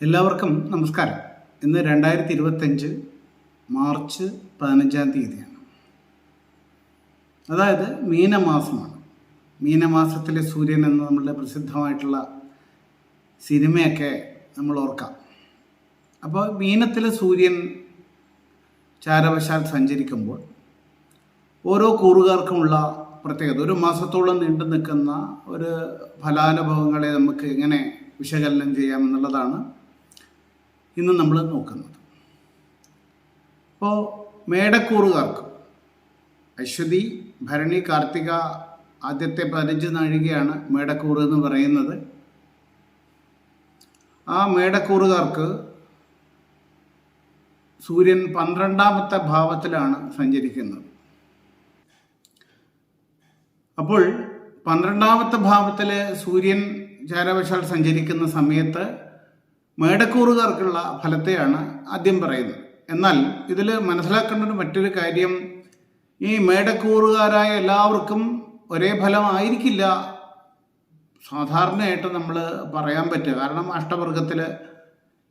എല്ലാവർക്കും നമസ്കാരം. ഇന്ന് രണ്ടായിരത്തി ഇരുപത്തഞ്ച് മാർച്ച് പതിനഞ്ചാം തീയതിയാണ്. അതായത് മീനമാസമാണ്. മീനമാസത്തിലെ സൂര്യൻ എന്ന നമ്മളുടെ പ്രസിദ്ധമായിട്ടുള്ള സിനിമയൊക്കെ നമ്മൾ ഓർക്കാം. അപ്പോൾ മീനത്തിലെ സൂര്യൻ ചാരവശാൽ സഞ്ചരിക്കുമ്പോൾ ഓരോ കൂറുകാർക്കുമുള്ള പ്രത്യേകത ഒരു മാസത്തോളം നീണ്ടു നിൽക്കുന്ന ഒരു ഫലാനുഭവങ്ങളെ നമുക്ക് എങ്ങനെ വിശകലനം ചെയ്യാമെന്നുള്ളതാണ് ഇന്ന് നമ്മൾ നോക്കുന്നത്. ഇപ്പോൾ മേടക്കൂറുകാർക്ക് അശ്വതി ഭരണി കാർത്തിക ആദ്യത്തെ പതിനഞ്ച് നാഴികയാണ് മേടക്കൂറ് എന്ന് പറയുന്നത്. ആ മേടക്കൂറുകാർക്ക് സൂര്യൻ പന്ത്രണ്ടാമത്തെ ഭാവത്തിലാണ് സഞ്ചരിക്കുന്നത്. അപ്പോൾ പന്ത്രണ്ടാമത്തെ ഭാവത്തിൽ സൂര്യൻ ചാരവശാൽ സഞ്ചരിക്കുന്ന സമയത്ത് മേടക്കൂറുകാർക്കുള്ള ഫലത്തെയാണ് ആദ്യം പറയുന്നത്. എന്നാൽ ഇതിൽ മനസ്സിലാക്കേണ്ട ഒരു മറ്റൊരു കാര്യം ഈ മേടക്കൂറുകാരായ എല്ലാവർക്കും ഒരേ ഫലമായിരിക്കില്ല. സാധാരണയായിട്ട് നമ്മൾ പറയാൻ പറ്റുക. കാരണം അഷ്ടവർഗത്തിൽ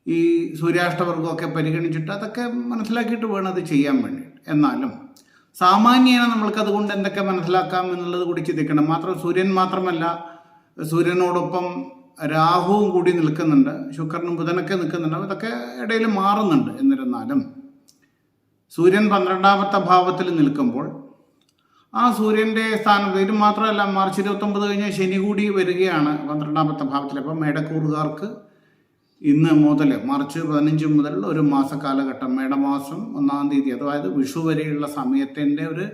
ഈ സൂര്യാഷ്ടവർഗമൊക്കെ പരിഗണിച്ചിട്ട് അതൊക്കെ മനസ്സിലാക്കിയിട്ട് വേണം അത് ചെയ്യാൻ വേണ്ടി. എന്നാലും സാമാന്യേന നമ്മൾക്കതുകൊണ്ട് എന്തൊക്കെ മനസ്സിലാക്കാം എന്നുള്ളത് കൂടി ചിന്തിക്കണം. മാത്രം സൂര്യൻ മാത്രമല്ല സൂര്യനോടൊപ്പം രാഹുവും കൂടി നിൽക്കുന്നുണ്ട് ശുക്രനും ബുധനൊക്കെ നിൽക്കുന്നുണ്ട് അതൊക്കെ ഇടയിൽ മാറുന്നുണ്ട്. എന്നിരുന്നാലും സൂര്യൻ പന്ത്രണ്ടാമത്തെ ഭാവത്തിൽ നിൽക്കുമ്പോൾ ആ സൂര്യന്റെ സ്ഥാനത്ത് ഇത് മാത്രമല്ല മാർച്ച് ഇരുപത്തൊമ്പത് കഴിഞ്ഞാൽ ശനി കൂടി വരികയാണ് പന്ത്രണ്ടാമത്തെ ഭാവത്തിൽ. അപ്പം മേടക്കൂറുകാർക്ക് ഇന്ന് മുതൽ മാർച്ച് പതിനഞ്ച് മുതൽ ഒരു മാസ കാലഘട്ടം മേടമാസം ഒന്നാം തീയതി അതായത് വിഷു വരെയുള്ള സമയത്തിന്റെ ഒരു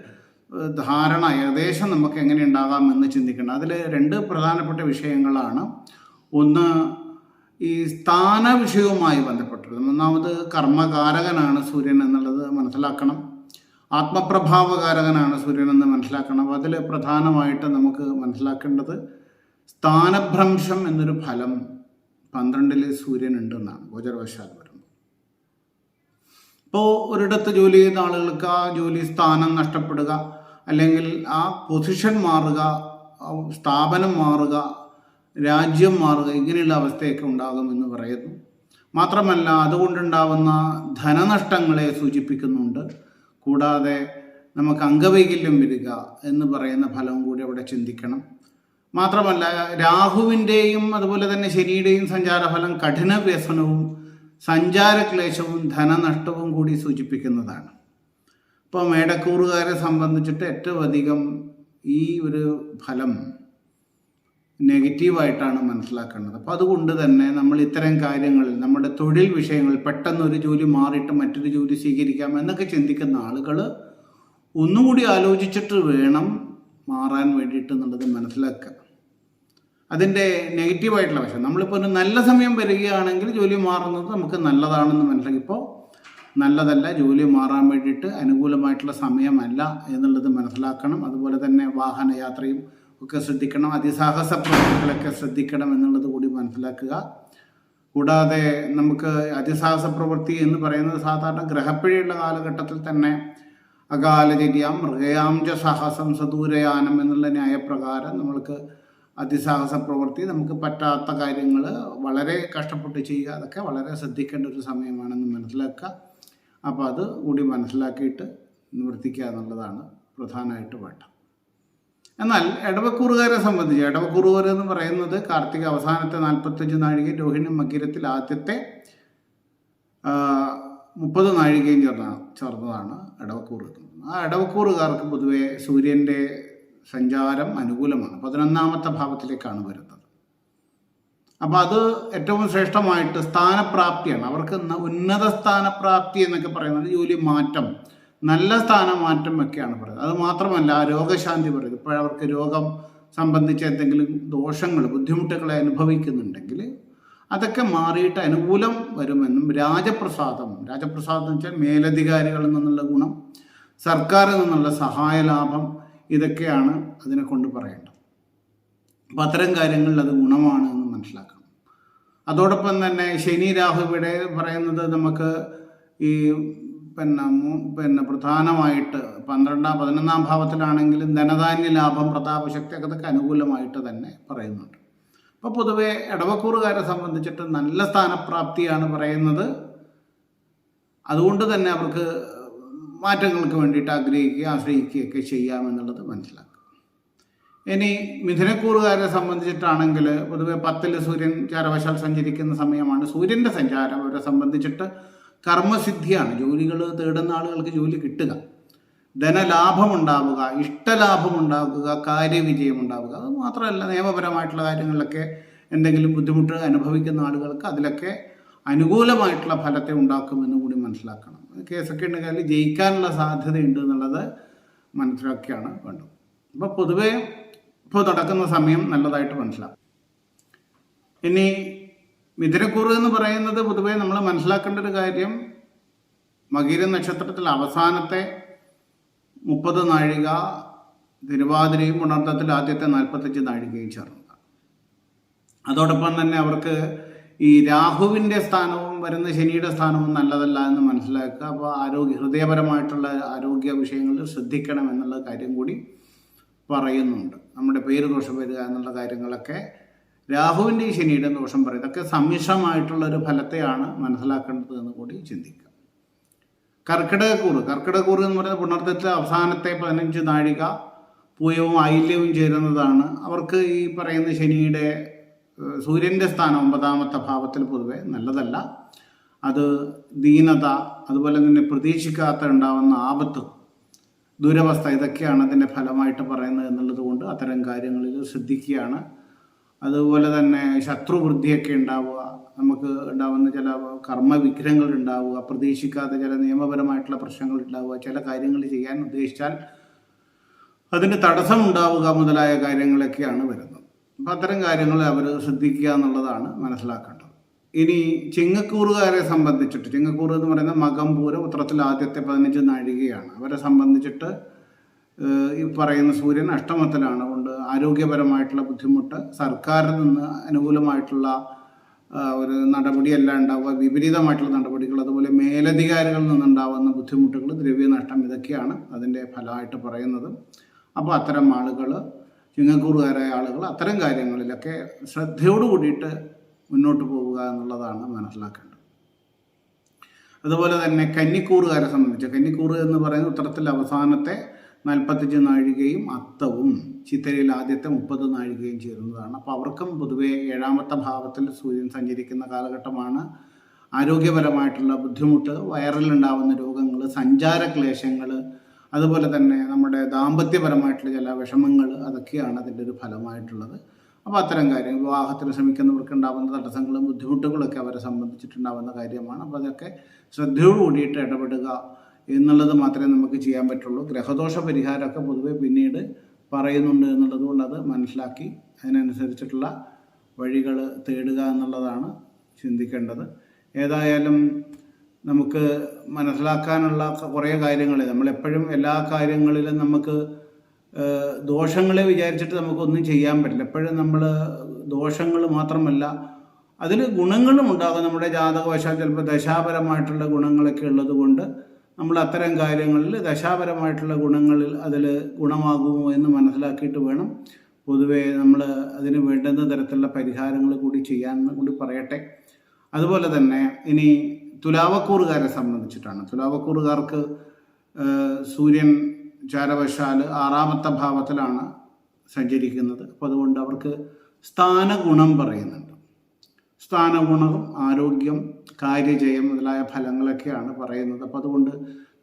ധാരണ ഏകദേശം നമുക്ക് എങ്ങനെ ഉണ്ടാകാമെന്ന് ചിന്തിക്കണം അതിൽ രണ്ട് പ്രധാനപ്പെട്ട വിഷയങ്ങളാണ്. ഒന്ന് ഈ സ്ഥാന വിഷയവുമായി ബന്ധപ്പെട്ടത് ഒന്നാമത് കർമ്മകാരകനാണ് സൂര്യൻ എന്നുള്ളത് മനസ്സിലാക്കണം. ആത്മപ്രഭാവകാരകനാണ് സൂര്യൻ എന്ന് മനസ്സിലാക്കണം. അതിൽ പ്രധാനമായിട്ട് നമുക്ക് മനസ്സിലാക്കേണ്ടത് സ്ഥാനഭ്രംശം എന്നൊരു ഫലം പന്ത്രണ്ടിൽ സൂര്യൻ ഉണ്ടെന്നാണ്. ഗോചരവശാൽ വരുന്നത് ഇപ്പോൾ ഒരിടത്ത് ജോലി ചെയ്യുന്ന ആളുകൾക്ക് ആ ജോലി സ്ഥാനം നഷ്ടപ്പെടുക അല്ലെങ്കിൽ ആ പൊസിഷൻ മാറുക സ്ഥാപനം മാറുക രാജ്യം മാറുക ഇങ്ങനെയുള്ള അവസ്ഥയൊക്കെ ഉണ്ടാകുമെന്ന് പറയുന്നു. മാത്രമല്ല അതുകൊണ്ടുണ്ടാവുന്ന ധനനഷ്ടങ്ങളെ സൂചിപ്പിക്കുന്നുണ്ട്. കൂടാതെ നമുക്ക് അംഗവൈകല്യം വരിക എന്ന് പറയുന്ന ഫലവും കൂടി അവിടെ ചിന്തിക്കണം. മാത്രമല്ല രാഹുവിന്റെയും അതുപോലെ തന്നെ ശനിയുടെയും സഞ്ചാരഫലം കഠിന വ്യസനവും സഞ്ചാരക്ലേശവും ധനനഷ്ടവും കൂടി സൂചിപ്പിക്കുന്നതാണ്. ഇപ്പോൾ മേടക്കൂറുകാരെ സംബന്ധിച്ചിട്ട് ഏറ്റവും അധികം ഈ ഒരു ഫലം നെഗറ്റീവായിട്ടാണ് മനസ്സിലാക്കേണ്ടത്. അപ്പോൾ അതുകൊണ്ട് തന്നെ നമ്മൾ ഇത്തരം കാര്യങ്ങളിൽ നമ്മുടെ തൊഴിൽ വിഷയങ്ങൾ പെട്ടെന്ന് ഒരു ജോലി മാറിയിട്ട് മറ്റൊരു ജോലി സ്വീകരിക്കാം എന്നൊക്കെ ചിന്തിക്കുന്ന ആളുകൾ ഒന്നുകൂടി ആലോചിച്ചിട്ട് വേണം മാറാൻ വേണ്ടിയിട്ട് എന്നുള്ളത് മനസ്സിലാക്കുക. അതിന്റെ നെഗറ്റീവായിട്ടുള്ള വശം നമ്മളിപ്പോൾ ഒരു നല്ല സമയം വരികയാണെങ്കിൽ ജോലി മാറുന്നത് നമുക്ക് നല്ലതാണെന്ന് മനസ്സിലാക്കി. ഇപ്പോൾ നല്ലതല്ല ജോലി മാറാൻ വേണ്ടിയിട്ട് അനുകൂലമായിട്ടുള്ള സമയമല്ല എന്നുള്ളത് മനസ്സിലാക്കണം. അതുപോലെ തന്നെ വാഹനയാത്രയും ഒക്കെ ശ്രദ്ധിക്കണം. അതിസാഹസ പ്രവൃത്തികളൊക്കെ ശ്രദ്ധിക്കണം എന്നുള്ളത് കൂടി മനസ്സിലാക്കുക. കൂടാതെ നമുക്ക് അതിസാഹസ പ്രവൃത്തി എന്ന് പറയുന്നത് സാധാരണ ഗ്രഹപ്പിഴയുള്ള കാലഘട്ടത്തിൽ തന്നെ അകാലചര്യാം മൃഗയാംജ സാഹസം സദൂരയാനം എന്നുള്ള ന്യായപ്രകാരം നമ്മൾക്ക് അതിസാഹസ പ്രവൃത്തി നമുക്ക് പറ്റാത്ത കാര്യങ്ങൾ വളരെ കഷ്ടപ്പെട്ട് ചെയ്യുക അതൊക്കെ വളരെ ശ്രദ്ധിക്കേണ്ട ഒരു സമയമാണെന്ന് മനസ്സിലാക്കുക. അപ്പോൾ അത് കൂടി മനസ്സിലാക്കിയിട്ട് നിവർത്തിക്കുക എന്നുള്ളതാണ് പ്രധാനമായിട്ട് വേണ്ടത്. എന്നാൽ ഇടവക്കൂറുകാരെ സംബന്ധിച്ച് ഇടവക്കൂറുകാർ എന്ന് പറയുന്നത് കാർത്തിക അവസാനത്തെ നാൽപ്പത്തഞ്ച് നാഴികയും രോഹിണി മകീരത്തിൽ ആദ്യത്തെ മുപ്പത് നാഴികയും ചേർന്ന ചേർന്നതാണ് ഇടവക്കൂറ് ആ ഇടവക്കൂറുകാർക്ക് പൊതുവെ സൂര്യന്റെ സഞ്ചാരം അനുകൂലമാണ്. പതിനൊന്നാമത്തെ ഭാവത്തിലേക്കാണ് വരുന്നത്. അപ്പോൾ അത് ഏറ്റവും ശ്രേഷ്ഠമായിട്ട് സ്ഥാനപ്രാപ്തിയാണ്. അവർക്ക് ഉന്നത സ്ഥാനപ്രാപ്തി എന്നൊക്കെ പറയുന്നത് ജോലി മാറ്റം നല്ല സ്ഥാനമാറ്റം ഒക്കെയാണ് പറയുന്നത്. അത് മാത്രമല്ല രോഗശാന്തി പറയുന്നത്. ഇപ്പോഴവർക്ക് രോഗം സംബന്ധിച്ച് എന്തെങ്കിലും ദോഷങ്ങൾ ബുദ്ധിമുട്ടുകളെ അനുഭവിക്കുന്നുണ്ടെങ്കിൽ അതൊക്കെ മാറിയിട്ട് അനുകൂലം വരുമെന്നും രാജപ്രസാദം. രാജപ്രസാദം എന്ന് വെച്ചാൽ മേലധികാരികളിൽ നിന്നുള്ള ഗുണം സർക്കാരിൽ നിന്നുള്ള സഹായ ലാഭം ഇതൊക്കെയാണ് അതിനെ കൊണ്ട് പറയേണ്ടത്. അപ്പം അത്തരം കാര്യങ്ങളിൽ അത് ഗുണമാണ് എന്ന് മനസ്സിലാക്കണം. അതോടൊപ്പം തന്നെ ശനി രാഹു ഇവിടെ പറയുന്നത് നമുക്ക് ഈ പിന്നെ പിന്നെ പ്രധാനമായിട്ട് പന്ത്രണ്ടാം പതിനൊന്നാം ഭാവത്തിലാണെങ്കിലും ധനധാന്യ ലാഭം പ്രതാപശക്തി അതൊക്കെ അനുകൂലമായിട്ട് തന്നെ പറയുന്നുണ്ട്. അപ്പോൾ പൊതുവെ ഇടവക്കൂറുകാരെ സംബന്ധിച്ചിട്ട് നല്ല സ്ഥാനപ്രാപ്തിയാണ് പറയുന്നത്. അതുകൊണ്ട് തന്നെ അവർക്ക് മാറ്റങ്ങൾക്ക് വേണ്ടിയിട്ട് ആഗ്രഹിക്കുക ആശ്രയിക്കുകയൊക്കെ ചെയ്യാമെന്നുള്ളത് മനസ്സിലാക്കുക. ഇനി മിഥുനക്കൂറുകാരെ സംബന്ധിച്ചിട്ടാണെങ്കിൽ പൊതുവെ പത്തിൽ സൂര്യൻ ചാരവശാൽ സഞ്ചരിക്കുന്ന സമയമാണ് സൂര്യന്റെ സഞ്ചാരം. അവരെ സംബന്ധിച്ചിട്ട് കർമ്മസിദ്ധിയാണ്. ജോലികൾ തേടുന്ന ആളുകൾക്ക് ജോലി കിട്ടുക. ധനലാഭം ഉണ്ടാവുക ഇഷ്ടലാഭം ഉണ്ടാവുക കാര്യവിജയം ഉണ്ടാവുക അത് മാത്രമല്ല നിയമപരമായിട്ടുള്ള കാര്യങ്ങളിലൊക്കെ എന്തെങ്കിലും ബുദ്ധിമുട്ട് അനുഭവിക്കുന്ന ആളുകൾക്ക് അതിലൊക്കെ അനുകൂലമായിട്ടുള്ള ഫലത്തെ ഉണ്ടാക്കുമെന്ന് കൂടി മനസ്സിലാക്കണം. കേസൊക്കെ ഉണ്ടെങ്കിൽ ജയിക്കാനുള്ള സാധ്യതയുണ്ട് എന്നുള്ളത് മനസ്സിലാക്കിയാണ് വേണ്ടത്. അപ്പോൾ പൊതുവേ ഇപ്പോൾ നടക്കുന്ന സമയം നല്ലതായിട്ട് മനസ്സിലാക്കും. ഇനി മിഥുനക്കൂറ് എന്ന് പറയുന്നത് പൊതുവേ നമ്മൾ മനസ്സിലാക്കേണ്ട ഒരു കാര്യം മകീര നക്ഷത്രത്തിൽ അവസാനത്തെ മുപ്പത് നാഴിക തിരുവാതിരയും ഉണർത്തത്തിൽ ആദ്യത്തെ നാൽപ്പത്തഞ്ച് നാഴികയും ചേർന്നതാണ്. അതോടൊപ്പം തന്നെ അവർക്ക് ഈ രാഹുവിന്റെ സ്ഥാനവും വരുന്ന ശനിയുടെ സ്ഥാനവും നല്ലതല്ല എന്ന് മനസ്സിലാക്കുക. അപ്പോൾ ആരോഗ്യ ഹൃദയപരമായിട്ടുള്ള ആരോഗ്യ വിഷയങ്ങളിൽ ശ്രദ്ധിക്കണം എന്നുള്ള കാര്യം കൂടി പറയുന്നുണ്ട്. നമ്മുടെ പേര് ദോഷം വരിക എന്നുള്ള കാര്യങ്ങളൊക്കെ രാഹുവിന്റെയും ശനിയുടെ ദോഷം പറയും. ഇതൊക്കെ സമ്മിശ്രമായിട്ടുള്ള ഒരു ഫലത്തെയാണ് മനസ്സിലാക്കേണ്ടത് എന്ന് കൂടി ചിന്തിക്കുക. കർക്കിടകക്കൂറ്. കർക്കിടകക്കൂറ് എന്ന് പറയുന്നത് പുണർത്തത്തിലെ അവസാനത്തെ പതിനഞ്ച് നാഴിക പൂയവും ഐല്യവും ചേരുന്നതാണ്. അവർക്ക് ഈ പറയുന്ന ശനിയുടെ സൂര്യന്റെ സ്ഥാനം ഒമ്പതാമത്തെ ഭാവത്തിൽ പൊതുവെ നല്ലതല്ല. അത് ദീനത അതുപോലെ തന്നെ പ്രതീക്ഷിക്കാത്ത ഉണ്ടാവുന്ന ആപത്ത് ദുരവസ്ഥ ഇതൊക്കെയാണ് അതിന്റെ ഫലമായിട്ട് പറയുന്നത് എന്നുള്ളത് കൊണ്ട് അത്തരം കാര്യങ്ങളിൽ ശ്രദ്ധിക്കുകയാണ്. അതുപോലെ തന്നെ ശത്രുവൃദ്ധിയൊക്കെ ഉണ്ടാവുക നമുക്ക് ഉണ്ടാവുന്ന ചില കർമ്മ വിഗ്രഹങ്ങൾ ഉണ്ടാവുക പ്രതീക്ഷിക്കാത്ത ചില നിയമപരമായിട്ടുള്ള പ്രശ്നങ്ങൾ ഉണ്ടാവുക ചില കാര്യങ്ങൾ ചെയ്യാൻ ഉദ്ദേശിച്ചാൽ അതിന് തടസ്സം ഉണ്ടാവുക മുതലായ കാര്യങ്ങളൊക്കെയാണ് വരുന്നത്. അപ്പം അത്തരം കാര്യങ്ങൾ അവർ ശ്രദ്ധിക്കുക എന്നുള്ളതാണ് മനസ്സിലാക്കേണ്ടത്. ഇനി ചിങ്ങക്കൂറുകാരെ സംബന്ധിച്ചിട്ട് ചിങ്ങക്കൂറ് എന്ന് പറയുന്ന മകംപൂര ഉത്രത്തിൽ ആദ്യത്തെ പതിനഞ്ച് നാഴികയാണ്. അവരെ സംബന്ധിച്ചിട്ട് ഈ പറയുന്ന സൂര്യൻ അഷ്ടമത്തിലാണ്. അതുകൊണ്ട് ആരോഗ്യപരമായിട്ടുള്ള ബുദ്ധിമുട്ട് സർക്കാരിൽ നിന്ന് അനുകൂലമായിട്ടുള്ള ഒരു നടപടിയല്ല ഉണ്ടാവുക വിപരീതമായിട്ടുള്ള നടപടികൾ അതുപോലെ മേലധികാരികളിൽ നിന്നുണ്ടാവുന്ന ബുദ്ധിമുട്ടുകൾ ദ്രവ്യനഷ്ടം ഇതൊക്കെയാണ് അതിന്റെ ഫലമായിട്ട് പറയുന്നത്. അപ്പോൾ അത്തരം ആളുകൾ ചിങ്ങക്കൂറുകാരായ ആളുകൾ അത്തരം കാര്യങ്ങളിലൊക്കെ ശ്രദ്ധയോട് കൂടിയിട്ട് മുന്നോട്ട് പോവുക എന്നുള്ളതാണ് മനസ്സിലാക്കേണ്ടത്. അതുപോലെ തന്നെ കന്നിക്കൂറുകാരെ സംബന്ധിച്ച് കന്നിക്കൂറ് എന്ന് പറയുന്നത് ഉത്തരത്തിൽ അവസാനത്തെ നാൽപ്പത്തഞ്ച് നാഴികയും അത്തവും ചിത്തരയിൽ ആദ്യത്തെ മുപ്പത് നാഴികയും ചേരുന്നതാണ്. അപ്പോൾ അവർക്കും പൊതുവെ ഏഴാമത്തെ ഭാവത്തിൽ സൂര്യൻ സഞ്ചരിക്കുന്ന കാലഘട്ടമാണ്. ആരോഗ്യപരമായിട്ടുള്ള ബുദ്ധിമുട്ട് വയറിലുണ്ടാവുന്ന രോഗങ്ങൾ സഞ്ചാര ക്ലേശങ്ങൾ അതുപോലെ തന്നെ നമ്മുടെ ദാമ്പത്യപരമായിട്ടുള്ള ചില വിഷമങ്ങൾ അതൊക്കെയാണ് അതിന്റെ ഒരു ഫലമായിട്ടുള്ളത്. അപ്പോൾ അത്തരം കാര്യം വിവാഹത്തിന് ശ്രമിക്കുന്നവർക്ക് ഉണ്ടാകുന്ന തടസ്സങ്ങളും ബുദ്ധിമുട്ടുകളൊക്കെ അവരെ സംബന്ധിച്ചിട്ടുണ്ടാകുന്ന കാര്യമാണ്. അപ്പോൾ അതൊക്കെ ശ്രദ്ധയോടുകൂടിയിട്ട് ഇടപെടുക എന്നുള്ളത് മാത്രമേ നമുക്ക് ചെയ്യാൻ പറ്റുള്ളൂ. ഗ്രഹദോഷ പരിഹാരമൊക്കെ പൊതുവെ പിന്നീട് പറയുന്നുണ്ട് എന്നുള്ളതുകൊണ്ട് അത് മനസ്സിലാക്കി അതിനനുസരിച്ചിട്ടുള്ള വഴികൾ തേടുക എന്നുള്ളതാണ് ചിന്തിക്കേണ്ടത്. ഏതായാലും നമുക്ക് മനസ്സിലാക്കാനുള്ള കുറേ കാര്യങ്ങൾ നമ്മളെപ്പോഴും എല്ലാ കാര്യങ്ങളിലും നമുക്ക് ദോഷങ്ങളെ വിചാരിച്ചിട്ട് നമുക്കൊന്നും ചെയ്യാൻ പറ്റില്ല. എപ്പോഴും നമ്മൾ ദോഷങ്ങൾ മാത്രമല്ല അതിൽ ഗുണങ്ങളും ഉണ്ടാകും. നമ്മുടെ ജാതകവശാൽ ചിലപ്പോൾ ദശാപരമായിട്ടുള്ള ഗുണങ്ങളൊക്കെ ഉള്ളത് കൊണ്ട് നമ്മൾ അത്തരം കാര്യങ്ങളിൽ ദശാപരമായിട്ടുള്ള ഗുണങ്ങളിൽ അതിൽ ഗുണമാകുമോ എന്ന് മനസ്സിലാക്കിയിട്ട് വേണം. പൊതുവേ നമ്മൾ അതിന് വേണ്ടുന്ന തരത്തിലുള്ള പരിഹാരങ്ങൾ കൂടി ചെയ്യാമെന്ന് കൂടി പറയട്ടെ. അതുപോലെ തന്നെ ഇനി തുലാവക്കൂറുകാരെ സംബന്ധിച്ചിട്ടാണ്. തുലാവക്കൂറുകാർക്ക് സൂര്യൻ ചാരവശാൽ ആറാമത്തെ ഭാവത്തിലാണ് സഞ്ചരിക്കുന്നത്. അപ്പോൾ അതുകൊണ്ട് അവർക്ക് സ്ഥാനഗുണം പറയുന്നുണ്ട്. സ്ഥാനഗുണവും ആരോഗ്യം കാര്യജയം മുതലായ ഫലങ്ങളൊക്കെയാണ് പറയുന്നത്. അപ്പോൾ അതുകൊണ്ട്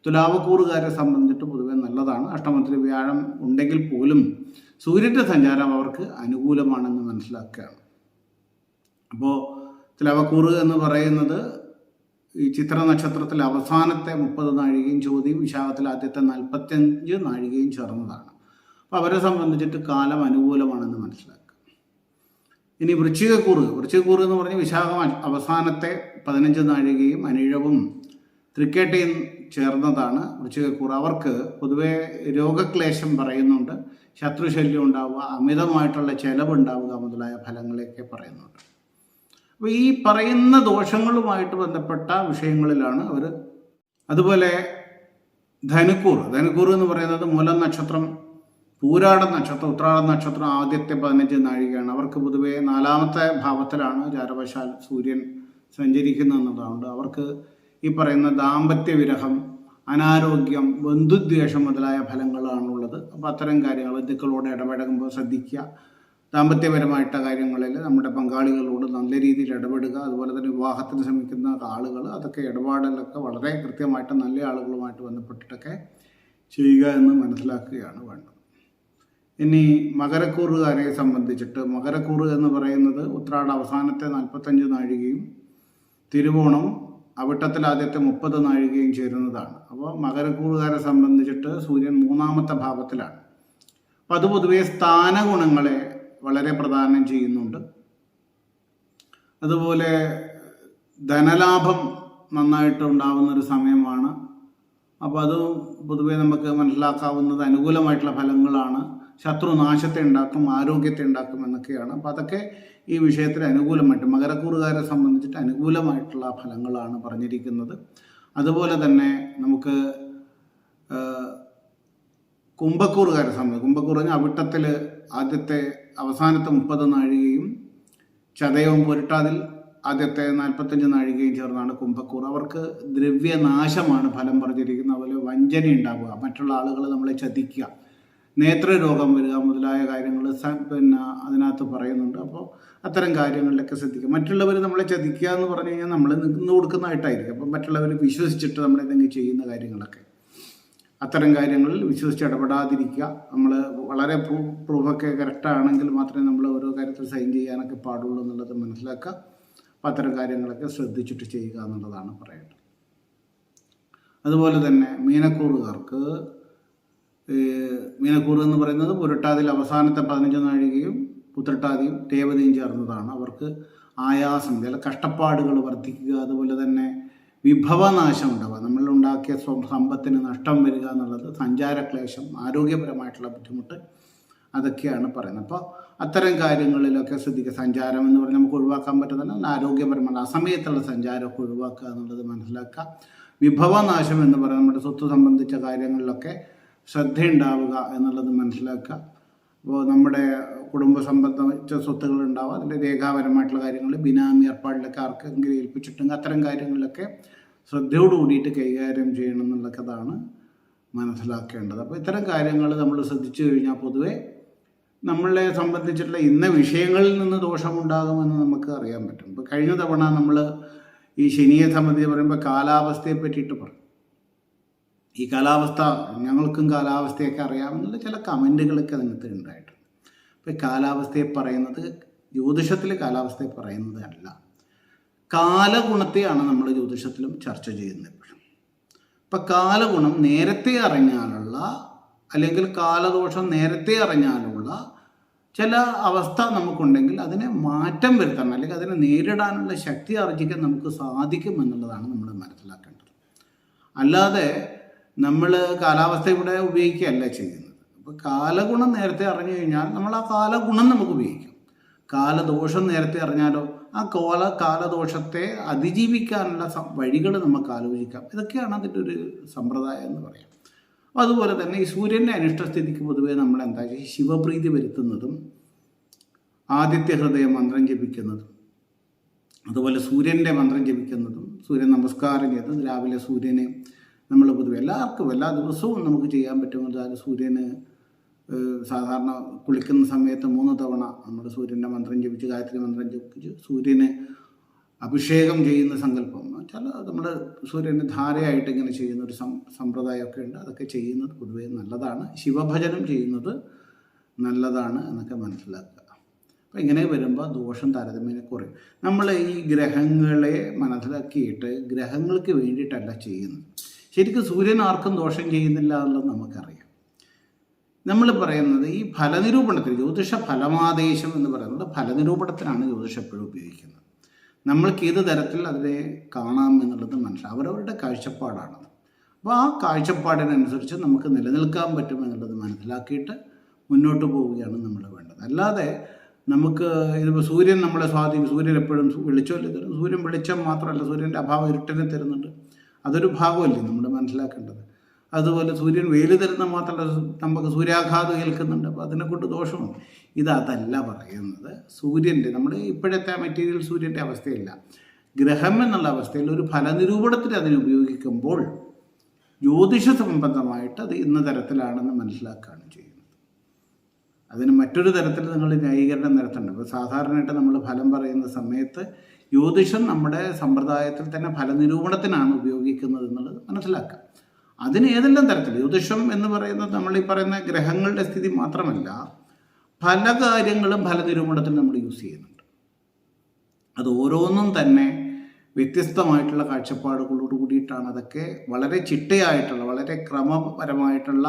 തുലാവക്കൂറുകാരെ സംബന്ധിച്ചിട്ട് പൊതുവെ നല്ലതാണ്. അഷ്ടമത്തിൽ വ്യാഴം ഉണ്ടെങ്കിൽ പോലും സൂര്യന്റെ സഞ്ചാരം അവർക്ക് അനുകൂലമാണെന്ന് മനസ്സിലാക്കുകയാണ്. അപ്പോൾ തുലാവക്കൂറ് എന്ന് പറയുന്നത് ഈ ചിത്ര നക്ഷത്രത്തിൽ അവസാനത്തെ മുപ്പത് നാഴികയും ചോദ്യം വിശാഖത്തിൽ ആദ്യത്തെ നാൽപ്പത്തഞ്ച് നാഴികയും ചേർന്നതാണ്. അപ്പോൾ അവരെ സംബന്ധിച്ചിട്ട് കാലം അനുകൂലമാണെന്ന് മനസ്സിലാക്കുക ഇനി വൃശ്ചികക്കൂറ്. വൃശ്ചികക്കൂറ് എന്ന് പറഞ്ഞാൽ വിശാഖം അവസാനത്തെ പതിനഞ്ച് നാഴികയും അനിഴവും തൃക്കേട്ടയും ചേർന്നതാണ് വൃശ്ചികക്കൂറ്. അവർക്ക് പൊതുവേ രോഗക്ലേശം പറയുന്നുണ്ട്. ശത്രുശല്യം ഉണ്ടാവുക അമിതമായിട്ടുള്ള ചെലവുണ്ടാവുക മുതലായ ഫലങ്ങളെയൊക്കെ പറയുന്നുണ്ട്. അപ്പോൾ ഈ പറയുന്ന ദോഷങ്ങളുമായിട്ട് ബന്ധപ്പെട്ട വിഷയങ്ങളിലാണ് അവർ അതുപോലെ ധനുക്കൂർ ധനുക്കൂർ എന്ന് പറയുന്നത് മൂലം നക്ഷത്രം പൂരാട നക്ഷത്രം ഉത്രാട നക്ഷത്രം ആദ്യത്തെ പതിനഞ്ച് നാഴികയാണ്. അവർക്ക് പൊതുവേ നാലാമത്തെ ഭാവത്തിലാണ് ചാരവശാൽ സൂര്യൻ സഞ്ചരിക്കുന്നത് എന്നതുകൊണ്ട് അവർക്ക് ഈ പറയുന്ന ദാമ്പത്യ വിരഹം അനാരോഗ്യം ബന്ധുദ്വേഷം മുതലായ ഫലങ്ങളാണുള്ളത്. അപ്പോൾ അത്തരം കാര്യങ്ങൾ ബന്ധുക്കളോട് ഇടപെടുമ്പോൾ ശ്രദ്ധിക്കുക. ദാമ്പത്യപരമായിട്ട കാര്യങ്ങളിൽ നമ്മുടെ പങ്കാളികളോട് നല്ല രീതിയിൽ ഇടപെടുക. അതുപോലെ തന്നെ വിവാഹത്തിന് ശ്രമിക്കുന്ന ആളുകൾ അതൊക്കെ ഇടപാടിലൊക്കെ വളരെ കൃത്യമായിട്ട് നല്ല ആളുകളുമായിട്ട് ബന്ധപ്പെട്ടിട്ടൊക്കെ ചെയ്യുക എന്ന് മനസ്സിലാക്കുകയാണ് വേണ്ടത്. ഇനി മകരക്കൂറുകാരെ സംബന്ധിച്ചിട്ട് മകരക്കൂറ് എന്ന് പറയുന്നത് ഉത്രാട അവസാനത്തെ നാൽപ്പത്തഞ്ച് നാഴികയും തിരുവോണം അവിട്ടത്തിൽ ആദ്യത്തെ മുപ്പത് നാഴികയും ചേരുന്നതാണ്. അപ്പോൾ മകരക്കൂറുകാരെ സംബന്ധിച്ചിട്ട് സൂര്യൻ മൂന്നാമത്തെ ഭാവത്തിലാണ്. അപ്പം അത് പൊതുവേ സ്ഥാനഗുണങ്ങളെ വളരെ പ്രധാനം ചെയ്യുന്നുണ്ട്. അതുപോലെ ധനലാഭം നന്നായിട്ട് ഉണ്ടാകുന്ന ഒരു സമയമാണ്. അപ്പോൾ അത് പൊതുവെ നമുക്ക് മനസ്സിലാക്കാവുന്നത് അനുകൂലമായിട്ടുള്ള ഫലങ്ങളാണ്. ശത്രുനാശത്തെ ഉണ്ടാക്കും ആരോഗ്യത്തെ ഉണ്ടാക്കും എന്നൊക്കെയാണ്. അപ്പോൾ അതൊക്കെ ഈ വിഷയത്തിൽ അനുകൂലമായിട്ട് മകരക്കൂറുകാരെ സംബന്ധിച്ചിട്ട് അനുകൂലമായിട്ടുള്ള ഫലങ്ങളാണ് പറഞ്ഞിരിക്കുന്നത്. അതുപോലെ തന്നെ നമുക്ക് കുംഭക്കൂറുകാരെ സംബന്ധിച്ച് കുംഭക്കൂർ പറഞ്ഞാൽ അവിട്ടത്തിൽ ആദ്യത്തെ അവസാനത്തെ മുപ്പത് നാഴികയും ചതയവും പുരട്ടാതിൽ ആദ്യത്തെ നാൽപ്പത്തഞ്ച് നാഴികയും ചേർന്നാണ് കുംഭക്കൂർ അവർക്ക് ദ്രവ്യനാശമാണ് ഫലം പറഞ്ഞിരിക്കുന്നത്. അതുപോലെ വഞ്ചന ഉണ്ടാവുക മറ്റുള്ള ആളുകളെ നമ്മളെ ചതിക്കുക. നേത്രരോഗം വരിക മുതലായ കാര്യങ്ങൾ പിന്നെ അതിനകത്ത് പറയുന്നുണ്ട്. അപ്പോൾ അത്തരം കാര്യങ്ങളിലൊക്കെ ശ്രദ്ധിക്കുക. മറ്റുള്ളവർ നമ്മളെ ചതിക്കുക എന്ന് പറഞ്ഞു കഴിഞ്ഞാൽ നമ്മൾ നിന്ന് കൊടുക്കുന്നതായിട്ടായിരിക്കും. അപ്പം മറ്റുള്ളവർ വിശ്വസിച്ചിട്ട് നമ്മളെന്തെങ്കിലും ചെയ്യുന്ന കാര്യങ്ങളൊക്കെ. അത്തരം കാര്യങ്ങളിൽ വിശ്വസിച്ച് ഇടപെടാതിരിക്കുക. നമ്മൾ വളരെ പ്രൂ പ്രൂഫൊക്കെ കറക്റ്റാണെങ്കിൽ മാത്രമേ നമ്മൾ ഓരോ കാര്യത്തിൽ സൈൻ ചെയ്യാനൊക്കെ പാടുള്ളൂ എന്നുള്ളത് മനസ്സിലാക്കുക. അപ്പോൾ അത്തരം കാര്യങ്ങളൊക്കെ ശ്രദ്ധിച്ചിട്ട് ചെയ്യുക എന്നുള്ളതാണ് പറയേണ്ടത്. അതുപോലെ തന്നെ മീനക്കൂറുകാർക്ക് ഏഹ്, മീനക്കൂറ് എന്ന് പറയുന്നത് പുരട്ടാതിൽ അവസാനത്തെ പതിനഞ്ച് നാഴികയും പുത്രട്ടാതിയും രേവതിയും ചേർന്നതാണ്. അവർക്ക് ആയാസം ചില കഷ്ടപ്പാടുകൾ വർദ്ധിക്കുക അതുപോലെ തന്നെ വിഭവനാശം ഉണ്ടാവുക. നമ്മളുണ്ടാക്കിയ സമ്പത്തിന് നഷ്ടം വരിക എന്നുള്ളത് സഞ്ചാരക്ലേശം ആരോഗ്യപരമായിട്ടുള്ള ബുദ്ധിമുട്ട് അതൊക്കെയാണ് പറയുന്നത്. അപ്പോൾ അത്തരം കാര്യങ്ങളിലൊക്കെ ശ്രദ്ധിക്കുക. സഞ്ചാരം എന്ന് പറഞ്ഞാൽ നമുക്ക് ഒഴിവാക്കാൻ പറ്റുന്നില്ല ആരോഗ്യപരമായ അസമയത്തുള്ള സഞ്ചാരമൊക്കെ ഒഴിവാക്കുക എന്നുള്ളത് മനസ്സിലാക്കുക. വിഭവനാശം എന്ന് പറയുന്നത് നമ്മുടെ സ്വത്ത് സംബന്ധിച്ച കാര്യങ്ങളിലൊക്കെ ശ്രദ്ധയുണ്ടാവുക എന്നുള്ളത് മനസ്സിലാക്കുക. അപ്പോൾ നമ്മുടെ കുടുംബ സംബന്ധിച്ച സ്വത്തുകൾ ഉണ്ടാവുക അതിന്റെ രേഖാപരമായിട്ടുള്ള കാര്യങ്ങൾ ബിനാമി ഏർപ്പാടിലൊക്കെ ആർക്കെങ്കിലും ഏൽപ്പിച്ചിട്ടുണ്ടെങ്കിൽ അത്തരം കാര്യങ്ങളിലൊക്കെ ശ്രദ്ധയോട് കൂടിയിട്ട് കൈകാര്യം ചെയ്യണം എന്നുള്ളതാണ് മനസ്സിലാക്കേണ്ടത്. അപ്പോൾ ഇത്തരം കാര്യങ്ങൾ നമ്മൾ ശ്രദ്ധിച്ചു കഴിഞ്ഞാൽ പൊതുവേ നമ്മളെ സംബന്ധിച്ചിട്ടുള്ള ഇന്ന വിഷയങ്ങളിൽ നിന്ന് ദോഷമുണ്ടാകുമെന്ന് നമുക്ക് അറിയാൻ പറ്റും. ഇപ്പോൾ കഴിഞ്ഞ തവണ നമ്മൾ ഈ ശനിയെ സംബന്ധിച്ച് പറയുമ്പോൾ കാലാവസ്ഥയെ പറ്റിയിട്ട് പറഞ്ഞു. ഈ കാലാവസ്ഥ ഞങ്ങൾക്കും കാലാവസ്ഥയൊക്കെ അറിയാമെന്നുള്ള ചില കമന്റുകളൊക്കെ അതിനകത്ത് ഉണ്ടായിട്ടുണ്ട്. അപ്പോൾ ഈ കാലാവസ്ഥയെ പറയുന്നത് ജ്യോതിഷത്തിൽ കാലാവസ്ഥയെ പറയുന്നത് അല്ല. കാലഗുണത്തെയാണ് നമ്മൾ ജ്യോതിഷത്തിലും ചർച്ച ചെയ്യുന്നത് എപ്പോഴും അപ്പം കാലഗുണം നേരത്തെ അറിഞ്ഞാലുള്ള അല്ലെങ്കിൽ കാലദോഷം നേരത്തെ അറിഞ്ഞാലുള്ള ചില അവസ്ഥ നമുക്കുണ്ടെങ്കിൽ അതിനെ മാറ്റം വരുത്തണം അല്ലെങ്കിൽ അതിനെ നേരിടാനുള്ള ശക്തി ആർജിക്കാൻ നമുക്ക് സാധിക്കും എന്നുള്ളതാണ് നമ്മൾ മനസ്സിലാക്കേണ്ടത്. അല്ലാതെ നമ്മൾ കാലാവസ്ഥ ഇവിടെ ഉപയോഗിക്കുകയല്ല ചെയ്യുന്നത്. അപ്പോൾ കാലഗുണം നേരത്തെ അറിഞ്ഞു കഴിഞ്ഞാൽ നമ്മൾ ആ കാലഗുണം നമുക്ക് ഉപയോഗിക്കാം. കാലദോഷം നേരത്തെ അറിഞ്ഞാലോ? ആ കോല കാലദോഷത്തെ അതിജീവിക്കാനുള്ള വഴികൾ നമുക്ക് ആലോചിക്കാം. ഇതൊക്കെയാണ് അതിന്റെ ഒരു സമ്പ്രദായം എന്ന് പറയാം. അതുപോലെ തന്നെ ഈ സൂര്യന്റെ അനിഷ്ടസ്ഥിതിക്ക് പൊതുവേ നമ്മൾ എന്താ ശിവപ്രീതി വരുത്തുന്നതും ആദിത്യ ഹൃദയ മന്ത്രം ജപിക്കുന്നതും അതുപോലെ സൂര്യന്റെ മന്ത്രം ജപിക്കുന്നതും സൂര്യൻ നമസ്കാരം ചെയ്തതും രാവിലെ സൂര്യനെ നമ്മൾ പൊതുവെ എല്ലാവർക്കും എല്ലാ ദിവസവും നമുക്ക് ചെയ്യാൻ പറ്റുന്നത് സൂര്യന് ഏഹ്, സാധാരണ കുളിക്കുന്ന സമയത്ത് മൂന്ന് തവണ നമ്മൾ സൂര്യന്റെ മന്ത്രം ജപിച്ച് ഗായത്രി മന്ത്രം ജപിച്ച് സൂര്യന് അഭിഷേകം ചെയ്യുന്ന സങ്കല്പം ചില നമ്മൾ സൂര്യന് ധാരയായിട്ട് ഇങ്ങനെ ചെയ്യുന്ന ഒരു സമ്പ്രദായമൊക്കെ ഉണ്ട്. അതൊക്കെ ചെയ്യുന്നത് പൊതുവെ നല്ലതാണ്. ശിവഭജനം ചെയ്യുന്നത് നല്ലതാണ് എന്നൊക്കെ മനസ്സിലാക്കുക. അപ്പം ഇങ്ങനെ വരുമ്പോൾ ദോഷം താരതമ്യേന കുറയും. നമ്മൾ ഈ ഗ്രഹങ്ങളെ മനസ്സിലാക്കിയിട്ട് ഗ്രഹങ്ങൾക്ക് വേണ്ടിയിട്ടല്ല ചെയ്യുന്നത്. ശരിക്കും സൂര്യൻ ആർക്കും ദോഷം ചെയ്യുന്നില്ല എന്നുള്ളത് നമുക്കറിയാം. നമ്മൾ പറയുന്നത് ഈ ഫലനിരൂപണത്തിന് ജ്യോതിഷ ഫലമാദേശം എന്ന് പറയുന്നത് ഫലനിരൂപണത്തിനാണ് ജ്യോതിഷം എപ്പോഴും ഉപയോഗിക്കുന്നത്. നമ്മൾക്ക് ഏത് തരത്തിൽ അതിനെ കാണാം എന്നുള്ളത് മനസ്സിലാവും അവരവരുടെ കാഴ്ചപ്പാടാണത്. അപ്പോൾ ആ കാഴ്ചപ്പാടിനനുസരിച്ച് നമുക്ക് നിലനിൽക്കാൻ പറ്റും എന്നുള്ളത് മനസ്സിലാക്കിയിട്ട് മുന്നോട്ട് പോവുകയാണ് നമ്മൾ വേണ്ടത്. അല്ലാതെ നമുക്ക് ഇതിപ്പോൾ സൂര്യൻ നമ്മളെ സ്വാധീനം സൂര്യൻ എപ്പോഴും വെളിച്ചമല്ലേ തരും സൂര്യൻ വെളിച്ചം മാത്രമല്ല സൂര്യന്റെ അഭാവം ഇരുട്ടിനെ തരുന്നുണ്ട്. അതൊരു ഭാഗമല്ലേ നമ്മൾ മനസ്സിലാക്കേണ്ടത്? അതുപോലെ സൂര്യൻ വെയിൽ തരുന്ന മാത്രമല്ല നമുക്ക് സൂര്യാഘാതം ഏൽക്കുന്നുണ്ട് അപ്പോൾ അതിനെക്കൊണ്ട് ദോഷമുണ്ട്. അതല്ല പറയുന്നത്. സൂര്യന്റെ നമ്മൾ ഇപ്പോഴത്തെ മെറ്റീരിയൽ സൂര്യന്റെ അവസ്ഥയില്ല. ഗ്രഹം എന്നുള്ള അവസ്ഥയിൽ ഒരു ഫലനിരൂപണത്തിന് അതിനെ ഉപയോഗിക്കുമ്പോൾ ജ്യോതിഷ സംബന്ധമായിട്ട് അത് ഇന്ന തരത്തിലാണെന്ന് മനസ്സിലാക്കുകയാണ് ചെയ്യുന്നത്. അതിന് മറ്റൊരു തരത്തിൽ നിങ്ങൾ ന്യായീകരണം നടത്തേണ്ടത് ഇപ്പോൾ സാധാരണയായിട്ട് നമ്മൾ ഫലം പറയുന്ന സമയത്ത് ജ്യോതിഷം നമ്മുടെ സമ്പ്രദായത്തിൽ തന്നെ ഫലനിരൂപണത്തിനാണ് ഉപയോഗിക്കുന്നത് എന്നുള്ളത് മനസ്സിലാക്കാം. അതിന് ഏതെല്ലാം തരത്തിൽ? ജ്യോതിഷം എന്ന് പറയുന്നത് നമ്മൾ ഈ പറയുന്ന ഗ്രഹങ്ങളുടെ സ്ഥിതി മാത്രമല്ല പല കാര്യങ്ങളും ഫലനിരൂപണത്തിന് നമ്മൾ യൂസ് ചെയ്യുന്നുണ്ട്. അത് ഓരോന്നും തന്നെ വ്യത്യസ്തമായിട്ടുള്ള കാഴ്ചപ്പാടുകളോട് കൂടിയിട്ടാണ്. അതൊക്കെ വളരെ ചിട്ടയായിട്ടുള്ള വളരെ ക്രമപരമായിട്ടുള്ള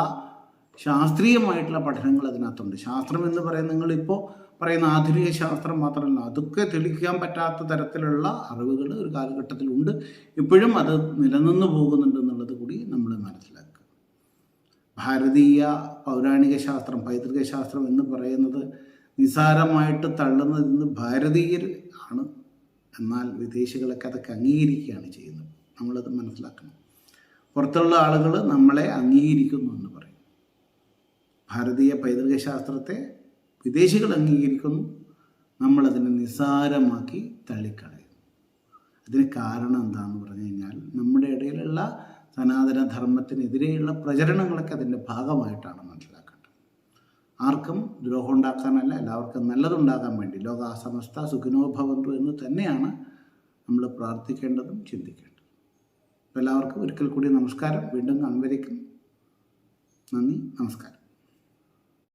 ശാസ്ത്രീയമായിട്ടുള്ള പഠനങ്ങൾ അതിനകത്തുണ്ട്. ശാസ്ത്രം എന്ന് പറയുന്നത് നിങ്ങളിപ്പോൾ പറയുന്ന ആധുനിക ശാസ്ത്രം മാത്രമല്ല അതൊക്കെ തെളിയിക്കാൻ പറ്റാത്ത തരത്തിലുള്ള അറിവുകൾ ഒരു കാലഘട്ടത്തിലുണ്ട്. ഇപ്പോഴും അത് നിലനിന്ന് പോകുന്നുണ്ട് എന്നുള്ളത് കൂടി നമ്മൾ മനസ്സിലാക്കുക. ഭാരതീയ പൗരാണിക ശാസ്ത്രം പൈതൃക ശാസ്ത്രം എന്ന് പറയുന്നത് നിസാരമായിട്ട് തള്ളുന്നത് ഇന്ന് ഭാരതീയർ ആണ്. എന്നാൽ വിദേശികളൊക്കെ അതൊക്കെ അംഗീകരിക്കുകയാണ് ചെയ്യുന്നത്. നമ്മളത് മനസ്സിലാക്കണം. പുറത്തുള്ള ആളുകൾ നമ്മളെ അംഗീകരിക്കുന്നു എന്ന് പറയും. ഭാരതീയ പൈതൃക ശാസ്ത്രത്തെ വിദേശികൾ അംഗീകരിക്കുന്നു. നമ്മളതിനെ നിസ്സാരമാക്കി തള്ളിക്കളയുന്നു. അതിന് കാരണം എന്താണെന്ന് പറഞ്ഞു കഴിഞ്ഞാൽ നമ്മുടെ ഇടയിലുള്ള സനാതന ധർമ്മത്തിനെതിരെയുള്ള പ്രചരണങ്ങളൊക്കെ അതിന്റെ ഭാഗമായിട്ടാണ് മനസ്സിലാക്കേണ്ടത്. ആർക്കും ദ്രോഹം ഉണ്ടാക്കാനല്ല എല്ലാവർക്കും നല്ലതുണ്ടാകാൻ വേണ്ടി ലോക സമസ്ത സുഖിനോഭവന്തു എന്ന് തന്നെയാണ് നമ്മൾ പ്രാർത്ഥിക്കേണ്ടതും ചിന്തിക്കേണ്ടതും. എല്ലാവർക്കും ഒരിക്കൽ കൂടി നമസ്കാരം. വീണ്ടും കാണുമ്പോഴേക്കും നന്ദി നമസ്കാരം.